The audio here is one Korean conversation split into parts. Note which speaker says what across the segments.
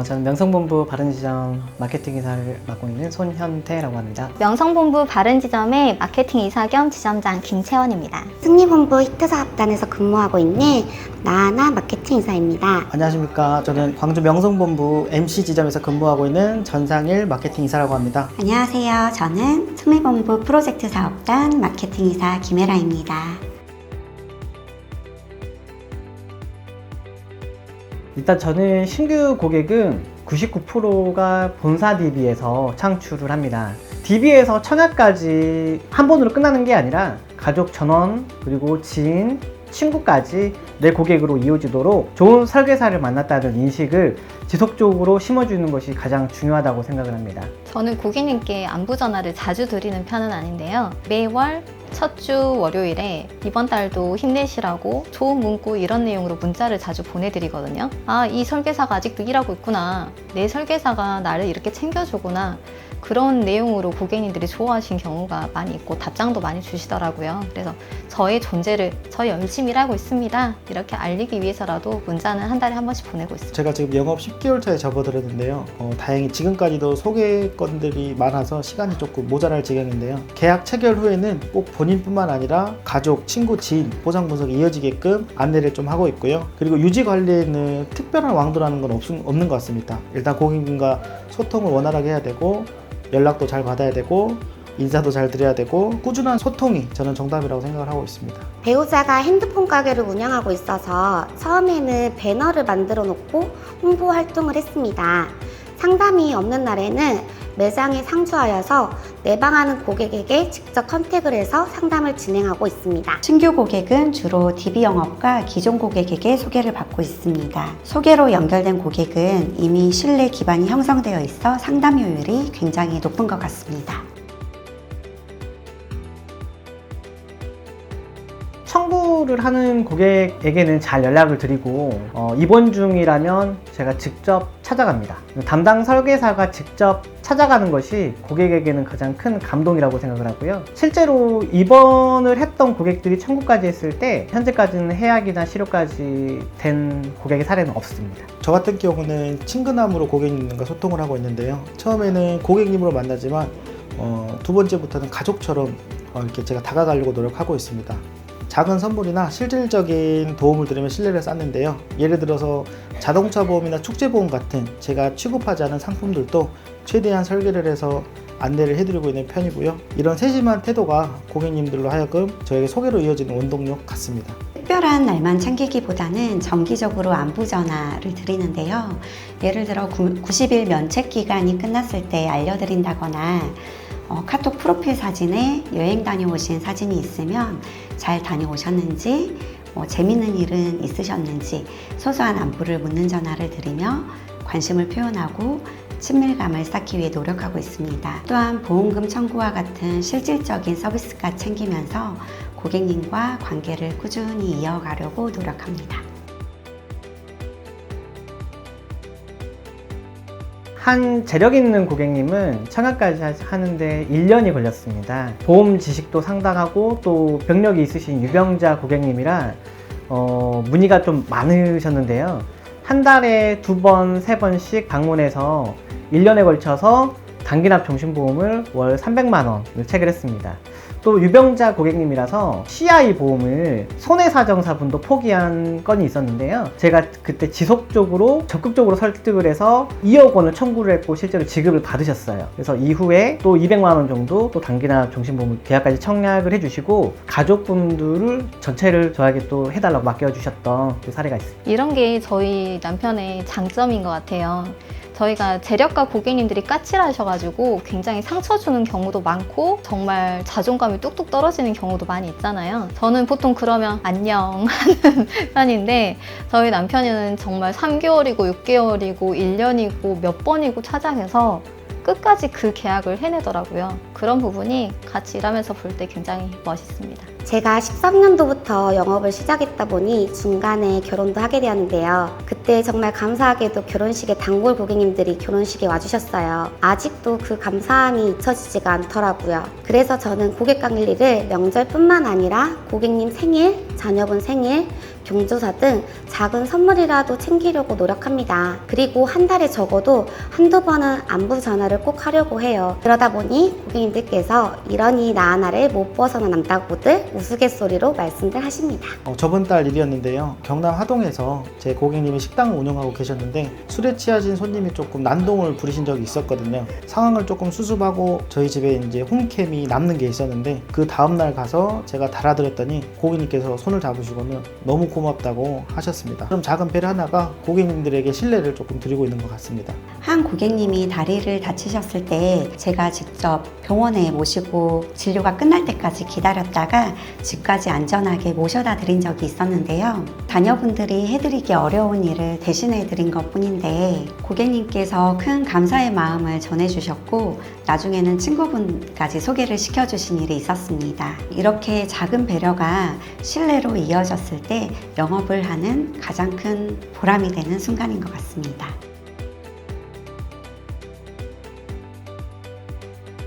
Speaker 1: 어, 저는 명성본부 바른지점 마케팅 이사를 맡고 있는 손현태라고 합니다.
Speaker 2: 명성본부 바른지점의 마케팅 이사 겸 지점장 김채원입니다.
Speaker 3: 승리본부 히트사업단에서 근무하고 있는 나하나 마케팅 이사입니다.
Speaker 1: 안녕하십니까. 저는 광주 명성본부 MC 지점에서 근무하고 있는 전상일 마케팅 이사라고 합니다.
Speaker 3: 안녕하세요. 저는 승리본부 프로젝트 사업단 마케팅 이사 김혜라입니다.
Speaker 1: 일단 저는 신규 고객은 99%가 본사 DB에서 창출을 합니다. DB에서 청약까지 한 번으로 끝나는 게 아니라 가족 전원 그리고 지인 친구까지 내 고객으로 이어지도록 좋은 설계사를 만났다는 인식을 지속적으로 심어주는 것이 가장 중요하다고 생각을 합니다.
Speaker 2: 저는 고객님께 안부 전화를 자주 드리는 편은 아닌데요. 매월 첫 주 월요일에 이번 달도 힘내시라고 좋은 문구 이런 내용으로 문자를 자주 보내드리거든요. 아, 이 설계사가 아직도 일하고 있구나. 내 설계사가 나를 이렇게 챙겨주구나. 그런 내용으로 고객님들이 좋아하신 경우가 많이 있고 답장도 많이 주시더라고요. 그래서 저의 존재를 저 열심히 일하고 있습니다. 이렇게 알리기 위해서라도 문자는 한 달에 한 번씩 보내고 있습니다.
Speaker 4: 제가 지금 영업 10개월 차에 접어들었는데요. 어, 다행히 지금까지도 소개 건들이 많아서 시간이 조금 모자랄 지경인데요. 계약 체결 후에는 꼭 본인뿐만 아니라 가족, 친구, 지인 보상 분석이 이어지게끔 안내를 좀 하고 있고요. 그리고 유지 관리에는 특별한 왕도라는 건 없, 없는 것 같습니다. 일단 고객님과 소통을 원활하게 해야 되고 연락도 잘 받아야 되고 인사도 잘 드려야 되고 꾸준한 소통이 저는 정답이라고 생각을 하고 있습니다.
Speaker 3: 배우자가 핸드폰 가게를 운영하고 있어서 처음에는 배너를 만들어 놓고 홍보 활동을 했습니다. 상담이 없는 날에는 매장에 상주하여서 내방하는 고객에게 직접 컨택을 해서 상담을 진행하고 있습니다.
Speaker 5: 신규 고객은 주로 DB 영업과 기존 고객에게 소개를 받고 있습니다. 소개로 연결된 고객은 이미 신뢰 기반이 형성되어 있어 상담 효율이 굉장히 높은 것 같습니다.
Speaker 1: 청구를 하는 고객에게는 잘 연락을 드리고 어, 입원 중이라면 제가 직접 찾아갑니다. 담당 설계사가 직접 찾아가는 것이 고객에게는 가장 큰 감동이라고 생각을 하고요. 실제로 입원을 했던 고객들이 청구까지 했을 때 현재까지는 해약이나 치료까지 된 고객의 사례는 없습니다.
Speaker 4: 저 같은 경우는 친근함으로 고객님과 소통을 하고 있는데요. 처음에는 고객님으로 만나지만 어, 두 번째부터는 가족처럼 어, 이렇게 제가 다가가려고 노력하고 있습니다. 작은 선물이나 실질적인 도움을 드리면 신뢰를 쌓는데요. 예를 들어서 자동차 보험이나 축제 보험 같은 제가 취급하지 않은 상품들도 최대한 설계를 해서 안내를 해드리고 있는 편이고요. 이런 세심한 태도가 고객님들로 하여금 저에게 소개로 이어지는 원동력 같습니다.
Speaker 5: 특별한 날만 챙기기보다는 정기적으로 안부 전화를 드리는데요. 예를 들어 90일 면책 기간이 끝났을 때 알려드린다거나 어, 카톡 프로필 사진에 여행 다녀오신 사진이 있으면 잘 다녀오셨는지 뭐 재밌는 일은 있으셨는지 소소한 안부를 묻는 전화를 드리며 관심을 표현하고 친밀감을 쌓기 위해 노력하고 있습니다. 또한 보험금 청구와 같은 실질적인 서비스가 챙기면서 고객님과 관계를 꾸준히 이어가려고 노력합니다.
Speaker 1: 한 재력 있는 고객님은 청약까지 하- 하는데 1년이 걸렸습니다. 보험 지식도 상당하고 또 병력이 있으신 유병자 고객님이라 어, 문의가 좀 많으셨는데요. 한 달에 두 번, 세 번씩 방문해서 1년에 걸쳐서 단기납 종신보험을 월 300만 원을 체결했습니다. 또 유병자 고객님이라서 CI 보험을 손해사정사분도 포기한 건이 있었는데요. 제가 그때 지속적으로 적극적으로 설득을 해서 2억 원을 청구를 했고 실제로 지급을 받으셨어요. 그래서 이후에 또 200만 원 정도 또 단기납 종신보험 계약까지 청약을 해주시고 가족분들을 전체를 저에게 또 해달라고 맡겨주셨던 그 사례가 있습니다.
Speaker 2: 이런 게 저희 남편의 장점인 것 같아요. 저희가 재력가 고객님들이 까칠하셔가지고 굉장히 상처 주는 경우도 많고 정말 자존감이 뚝뚝 떨어지는 경우도 많이 있잖아요. 저는 보통 그러면 안녕 하는 편인데 저희 남편은 정말 3개월이고 6개월이고 1년이고 몇 번이고 찾아가서 끝까지 그 계약을 해내더라고요. 그런 부분이 같이 일하면서 볼 때 굉장히 멋있습니다.
Speaker 3: 제가 13년도부터 영업을 시작했다 보니 중간에 결혼도 하게 되었는데요. 그때 정말 감사하게도 결혼식에 단골 고객님들이 결혼식에 와주셨어요. 아직도 그 감사함이 잊혀지지가 않더라고요. 그래서 저는 고객 관리를 명절뿐만 아니라 고객님 생일, 자녀분 생일, 경조사 등 작은 선물이라도 챙기려고 노력합니다. 그리고 한 달에 적어도 한두 번은 안부 전화를 꼭 하려고 해요. 그러다 보니 고객님들께서 이러니 나 하나를 못 벗어난다고들 우스갯소리로 말씀들 하십니다.
Speaker 4: 어, 저번 달 일이었는데요. 경남 하동에서 제 고객님이 식당을 운영하고 계셨는데 술에 취하신 손님이 조금 난동을 부리신 적이 있었거든요. 상황을 조금 수습하고 저희 집에 이제 홈캠이 남는 게 있었는데 그 다음날 가서 제가 달아드렸더니 고객님께서 손을 잡으시고는 너무 고맙다고 하셨습니다. 그럼 작은 배려 하나가 고객님들에게 신뢰를 조금 드리고 있는 것 같습니다.
Speaker 5: 한 고객님이 다리를 다치셨을 때 제가 직접 병원에 모시고 진료가 끝날 때까지 기다렸다가 집까지 안전하게 모셔다 드린 적이 있었는데요. 자녀분들이 해드리기 어려운 일을 대신해 드린 것 뿐인데 고객님께서 큰 감사의 마음을 전해주셨고 나중에는 친구분까지 소개를 시켜주신 일이 있었습니다. 이렇게 작은 배려가 신뢰로 이어졌을 때 영업을 하는 가장 큰 보람이 되는 순간인 것 같습니다.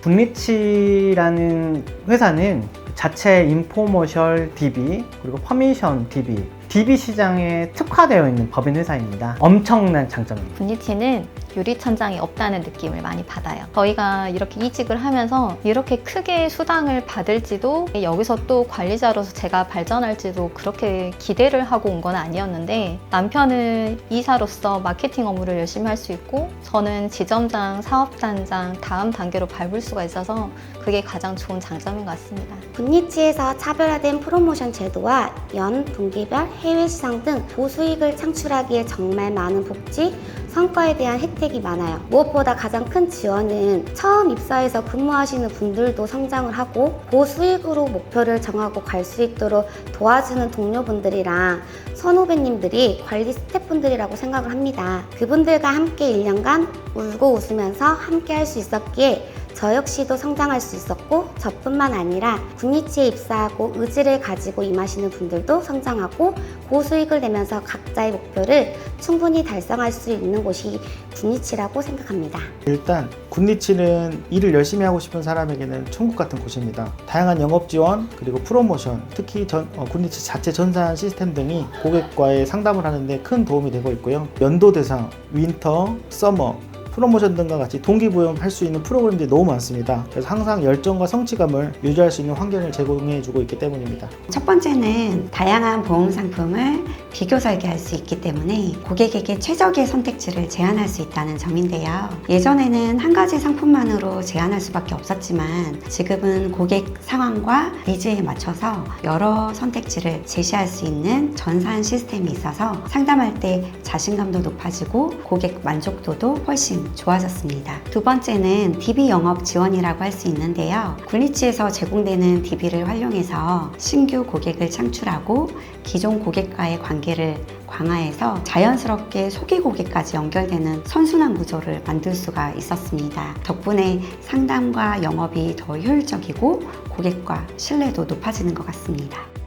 Speaker 1: 분리치라는 회사는 그 자체 인포머셜 DB 그리고 퍼미션 DB DB 시장에 특화되어 있는 법인 회사입니다. 엄청난 장점입니다.
Speaker 2: 분리티는 유리 천장이 없다는 느낌을 많이 받아요. 저희가 이렇게 이직을 하면서 이렇게 크게 수당을 받을지도 여기서 또 관리자로서 제가 발전할지도 그렇게 기대를 하고 온 건 아니었는데 남편은 이사로서 마케팅 업무를 열심히 할 수 있고 저는 지점장, 사업단장 다음 단계로 밟을 수가 있어서 그게 가장 좋은 장점인 것 같습니다.
Speaker 3: 분리치에서 차별화된 프로모션 제도와 연, 분기별, 해외 시장 등 고수익을 창출하기에 정말 많은 복지, 성과에 대한 혜택이 많아요. 무엇보다 가장 큰 지원은 처음 입사해서 근무하시는 분들도 성장을 하고 고수익으로 목표를 정하고 갈 수 있도록 도와주는 동료분들이랑 선후배님들이 관리 스태프분들이라고 생각을 합니다. 그분들과 함께 1년간 울고 웃으면서 함께 할 수 있었기에 저 역시도 성장할 수 있었고 저뿐만 아니라 군위치에 입사하고 의지를 가지고 임하시는 분들도 성장하고 고수익을 내면서 각자의 목표를 충분히 달성할 수 있는 곳이 군위치라고 생각합니다.
Speaker 4: 일단 굿리치는 일을 열심히 하고 싶은 사람에게는 천국 같은 곳입니다. 다양한 영업 지원 그리고 프로모션, 특히 전, 어, 굿리치 자체 전산 시스템 등이 고객과의 상담을 하는데 큰 도움이 되고 있고요. 연도 대상, 윈터, 서머 프로모션 등과 같이 동기부여할 수 있는 프로그램들이 너무 많습니다. 그래서 항상 열정과 성취감을 유지할 수 있는 환경을 제공해 주고 있기 때문입니다.
Speaker 5: 첫 번째는 다양한 보험 상품을 비교 설계할 수 있기 때문에 고객에게 최적의 선택지를 제안할 수 있다는 점인데요. 예전에는 한 가지 상품만으로 제안할 수밖에 없었지만 지금은 고객 상황과 니즈에 맞춰서 여러 선택지를 제시할 수 있는 전산 시스템이 있어서 상담할 때 자신감도 높아지고 고객 만족도도 훨씬 좋아졌습니다. 두 번째는 DB 영업 지원이라고 할 수 있는데요. 굴리치에서 제공되는 DB를 활용해서 신규 고객을 창출하고 기존 고객과의 관계를 강화해서 자연스럽게 소기 고객까지 연결되는 선순환 구조를 만들 수가 있었습니다. 덕분에 상담과 영업이 더 효율적이고 고객과 신뢰도 높아지는 것 같습니다.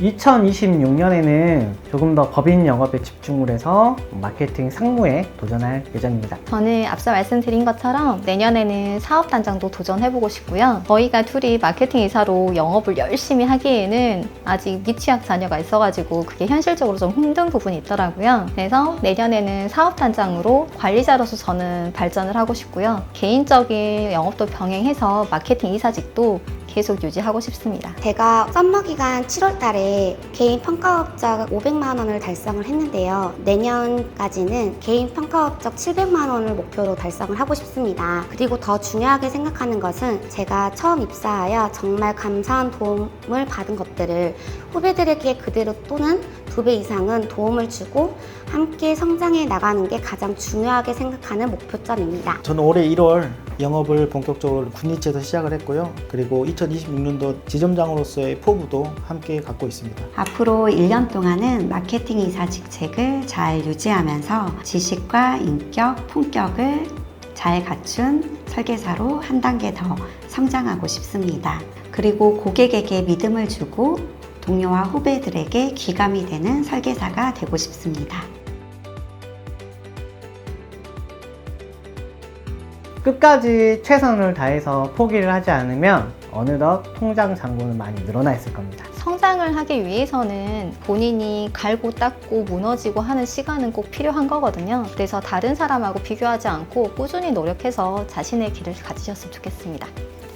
Speaker 1: 2026년에는 조금 더 법인 영업에 집중을 해서 마케팅 상무에 도전할 예정입니다.
Speaker 2: 저는 앞서 말씀드린 것처럼 내년에는 사업 단장도 도전해보고 싶고요. 저희가 둘이 마케팅 이사로 영업을 열심히 하기에는 아직 미취학 자녀가 있어가지고 그게 현실적으로 좀 힘든 부분이 있더라고요. 그래서 내년에는 사업 단장으로 관리자로서 저는 발전을 하고 싶고요. 개인적인 영업도 병행해서 마케팅 이사직도 계속 유지하고 싶습니다.
Speaker 3: 제가 썸머 기간 7월 달에 개인 평가업적 500만 원을 달성을 했는데요. 내년까지는 개인 평가업적 700만 원을 목표로 달성을 하고 싶습니다. 그리고 더 중요하게 생각하는 것은 제가 처음 입사하여 정말 감사한 도움을 받은 것들을 후배들에게 그대로 또는 두 배 이상은 도움을 주고 함께 성장해 나가는 게 가장 중요하게 생각하는 목표점입니다.
Speaker 4: 저는 올해 1월 영업을 본격적으로 군리치에서 시작을 했고요. 그리고 2026년도 지점장으로서의 포부도 함께 갖고 있습니다.
Speaker 5: 앞으로 1년 동안은 마케팅 이사 직책을 잘 유지하면서 지식과 인격, 품격을 잘 갖춘 설계사로 한 단계 더 성장하고 싶습니다. 그리고 고객에게 믿음을 주고 동료와 후배들에게 귀감이 되는 설계사가 되고 싶습니다.
Speaker 1: 끝까지 최선을 다해서 포기를 하지 않으면 어느덧 통장 잔고는 많이 늘어나 있을 겁니다.
Speaker 2: 성장을 하기 위해서는 본인이 갈고 닦고 무너지고 하는 시간은 꼭 필요한 거거든요. 그래서 다른 사람하고 비교하지 않고 꾸준히 노력해서 자신의 길을 가지셨으면 좋겠습니다.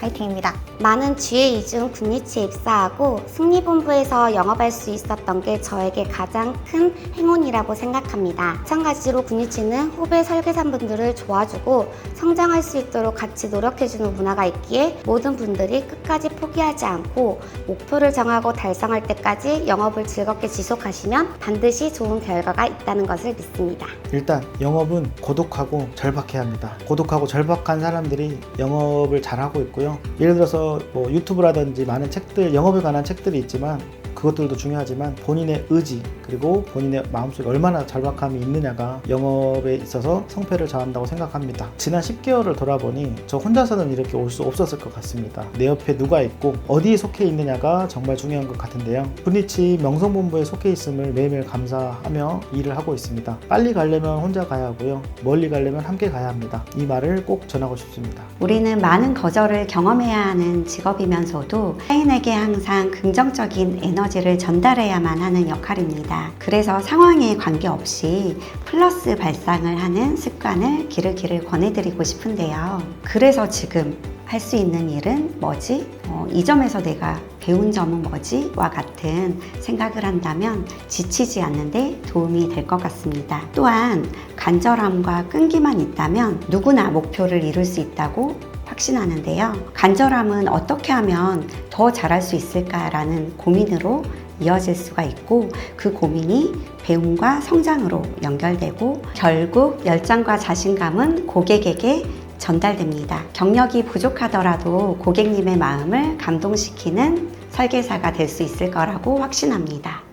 Speaker 2: 화이팅입니다.
Speaker 3: 많은 GA 이중 군리치에 입사하고 승리본부에서 영업할 수 있었던 게 저에게 가장 큰 행운이라고 생각합니다. 마찬가지로 군리치는 후배 설계사분들을 도와주고 성장할 수 있도록 같이 노력해주는 문화가 있기에 모든 분들이 끝까지 포기하지 않고 목표를 정하고 달성할 때까지 영업을 즐겁게 지속하시면 반드시 좋은 결과가 있다는 것을 믿습니다.
Speaker 4: 일단 영업은 고독하고 절박해야 합니다. 고독하고 절박한 사람들이 영업을 잘하고 있고요. 예를 들어서 뭐 유튜브라든지 많은 책들, 영업에 관한 책들이 있지만 그것들도 중요하지만 본인의 의지 그리고 본인의 마음속에 얼마나 절박함이 있느냐가 영업에 있어서 성패를 정한다고 생각합니다. 지난 10개월을 돌아보니 저 혼자서는 이렇게 올 수 없었을 것 같습니다. 내 옆에 누가 있고 어디에 속해 있느냐가 정말 중요한 것 같은데요. 분리치 명성본부에 속해 있음을 매일매일 감사하며 일을 하고 있습니다. 빨리 가려면 혼자 가야 하고요. 멀리 가려면 함께 가야 합니다. 이 말을 꼭 전하고 싶습니다.
Speaker 5: 우리는 많은 거절을 경험해야 하는 직업이면서도 타인에게 항상 긍정적인 에너지를 전달해야만 하는 역할입니다. 그래서 상황에 관계없이 플러스 발상을 하는 습관을 기르기를 권해드리고 싶은데요. 그래서 지금 할 수 있는 일은 뭐지? 어, 이 점에서 내가 배운 점은 뭐지? 와 같은 생각을 한다면 지치지 않는데 도움이 될 것 같습니다. 또한 간절함과 끈기만 있다면 누구나 목표를 이룰 수 있다고 확신하는데요. 간절함은 어떻게 하면 더 잘할 수 있을까라는 고민으로 이어질 수가 있고 그 고민이 배움과 성장으로 연결되고 결국 열정과 자신감은 고객에게 전달됩니다. 경력이 부족하더라도 고객님의 마음을 감동시키는 설계사가 될 수 있을 거라고 확신합니다.